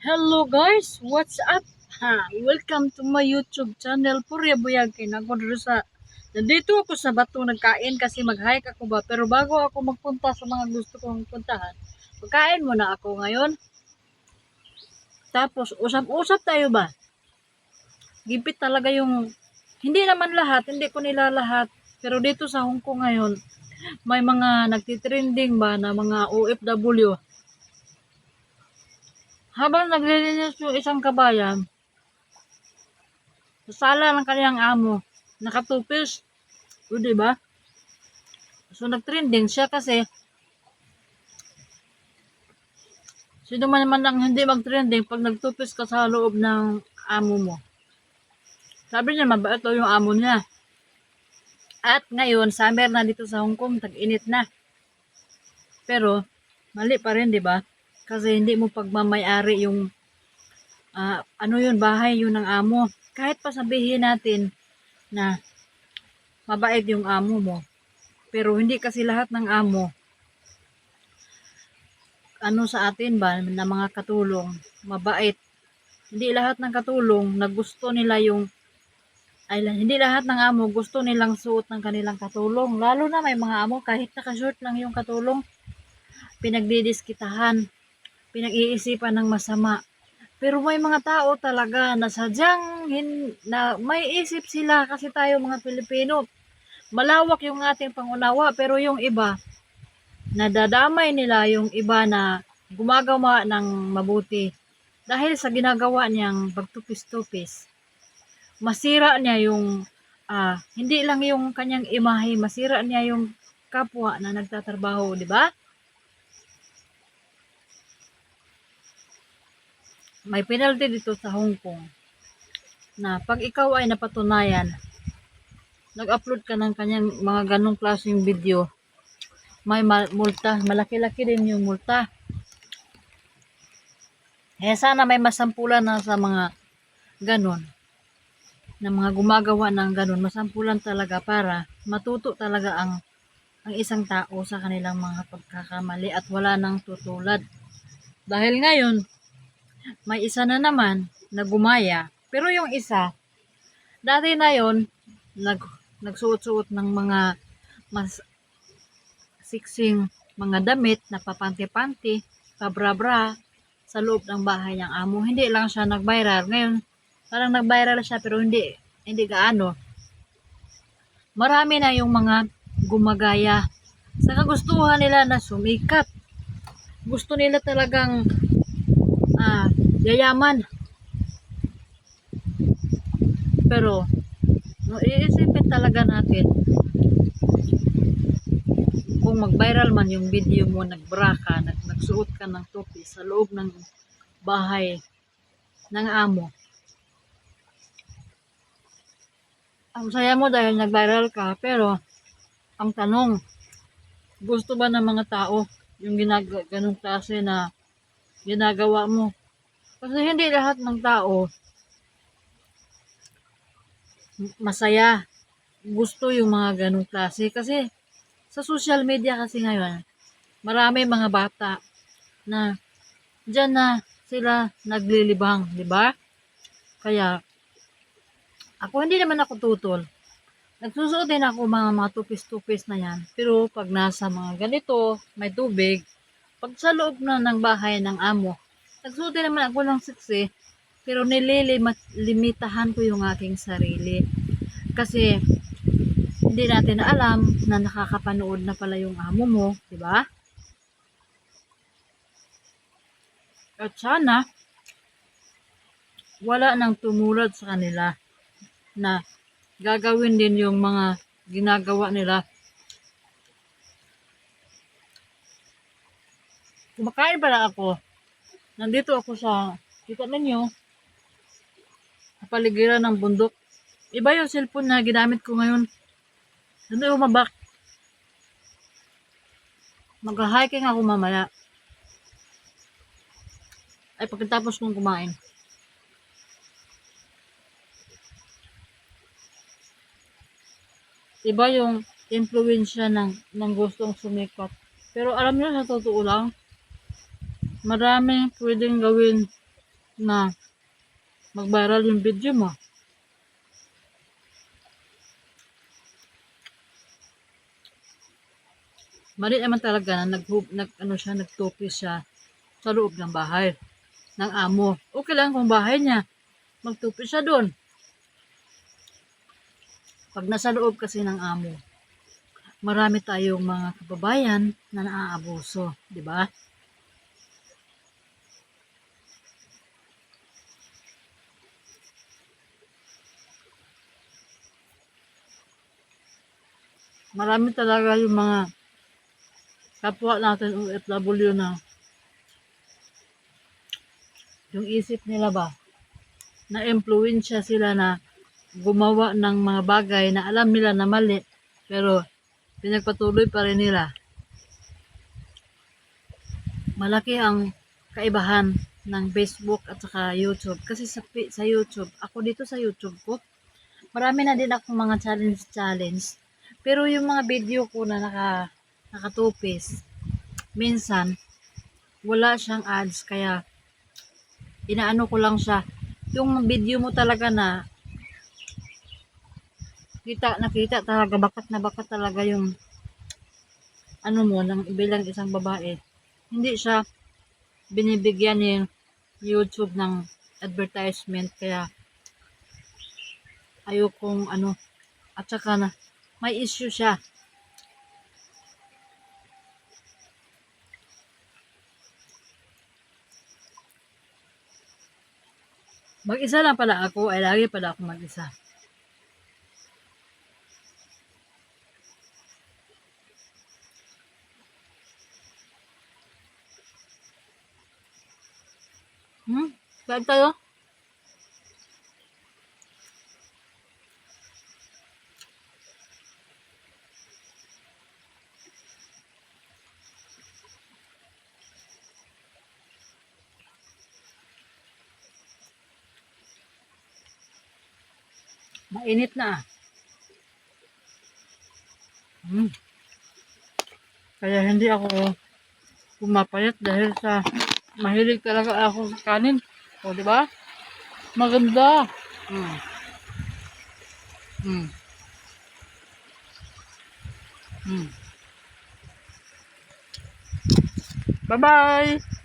Hello guys, what's up? Ha, welcome to my YouTube channel Purya Buyag kay nako dito sa Nandito ako sa bato nagkain kasi mag-hike ako ba pero bago ako magpunta sa mga gusto kong puntahan, magkain muna ako ngayon. Tapos usap-usap tayo ba? Gipit talaga yung hindi naman lahat, hindi ko nila lahat. Pero dito sa Hong Kong ngayon, may mga nagtitrending ba na mga OFW habang naglilinis yung isang kabayan, sa sala ng kanyang amo, nakatupis. O, di ba? So, nagtrending siya kasi sino man naman ang hindi magtrending pag nagtupis ka sa loob ng amo mo. Sabi niya, mabait daw yung amo niya. At ngayon, summer na dito sa Hong Kong, tag-init na. Pero, mali pa rin, di ba? Kasi hindi mo pagmamayari yung ah, ano yun, bahay yun ng amo. Kahit pa sabihin natin na mabait yung amo mo. Pero hindi kasi lahat ng amo ano sa atin ba na mga katulong mabait. Hindi lahat ng katulong na gusto nila yung ay hindi lahat ng amo gusto nilang suot ng kanilang katulong. Lalo na may mga amo kahit naka-short lang yung katulong pinagdidiskitahan pinag-iisipan ng masama. Pero may mga tao talaga na sadyang hin, na may isip sila kasi tayo mga Pilipino. Malawak yung ating pangunawa pero yung iba nadadamay nila yung iba na gumagawa ng mabuti dahil sa ginagawa niyang pagtupis-tupis. Masira niya yung ah, hindi lang yung kanyang imahe, masira niya yung kapwa na nagtatrabaho, di ba? May penalty dito sa Hong Kong na pag ikaw ay napatunayan nag-upload ka ng kanyang mga ganong klaseng video may ma- multa malaki-laki din yung multa. Eh sana may masampulan na sa mga ganon na mga gumagawa ng ganon masampulan talaga para matuto talaga ang ang isang tao sa kanilang mga pagkakamali at wala nang tutulad. Dahil ngayon may isa na naman na gumaya. Pero yung isa, dati na yon nag, nagsuot-suot ng mga mas siksing mga damit na papanti-panti, pabra-bra sa loob ng bahay ng amo. Hindi lang siya nag-viral. Ngayon, parang nag-viral siya pero hindi, hindi gaano. Marami na yung mga gumagaya sa kagustuhan nila na sumikat. Gusto nila talagang ah, yayaman. Pero, no, iisipin talaga natin kung mag-viral man yung video mo, nagbra ka, nag, nagsuot ka ng topi sa loob ng bahay ng amo. Ang saya mo dahil nag-viral ka, pero ang tanong, gusto ba ng mga tao yung ginag ganong klase na ginagawa mo. Kasi hindi lahat ng tao masaya. Gusto yung mga ganong klase. Kasi sa social media kasi ngayon, marami mga bata na dyan na sila naglilibang, di ba? Kaya, ako hindi naman ako tutol. Nagsusuot din ako mga mga tupis-tupis na yan. Pero pag nasa mga ganito, may tubig, pag sa loob na ng bahay ng amo, nagsuti naman ako ng siksi, pero nililimitahan ko yung aking sarili. Kasi, hindi natin na alam na nakakapanood na pala yung amo mo, di ba? At sana, wala nang tumulad sa kanila na gagawin din yung mga ginagawa nila kumakain pala ako. Nandito ako sa, kita ninyo, sa paligiran ng bundok. Iba yung cellphone na ginamit ko ngayon. Nandito umabak. Mag-hiking ako mamaya. Ay, pagkatapos kong kumain. Iba yung influensya ng, ng gustong sumikat. Pero alam niyo sa totoo lang, marami pwedeng gawin na mag-viral yung video mo. Mali naman talaga na nag, nag ano siya, nagtupis siya sa loob ng bahay ng amo. Okay lang kung bahay niya. Magtupis siya doon. Pag nasa loob kasi ng amo, marami tayong mga kababayan na naaabuso, di ba? Marami talaga yung mga kapwa natin OFW na yung isip nila ba na impluensya sila na gumawa ng mga bagay na alam nila na mali pero pinagpatuloy pa rin nila. Malaki ang kaibahan ng Facebook at saka YouTube kasi sa, sa YouTube, ako dito sa YouTube ko, marami na din akong mga challenge challenge pero yung mga video ko na naka nakatupis minsan wala siyang ads kaya inaano ko lang siya. Yung video mo talaga na kita nakita talaga bakat na bakat talaga yung ano mo ng bilang isang babae. Hindi siya binibigyan ni YouTube ng advertisement kaya ayokong ano at saka na may issue siya Mag-isa lang pala ako, ay lagi pala ako mag-isa. Hmm? Saan tayo? Mainit na. ah. Hmm. Kaya hindi ako pumapayat dahil sa mahilig talaga ako sa kanin. O, di ba? Maganda. Hmm. Hmm. Hmm. Bye-bye!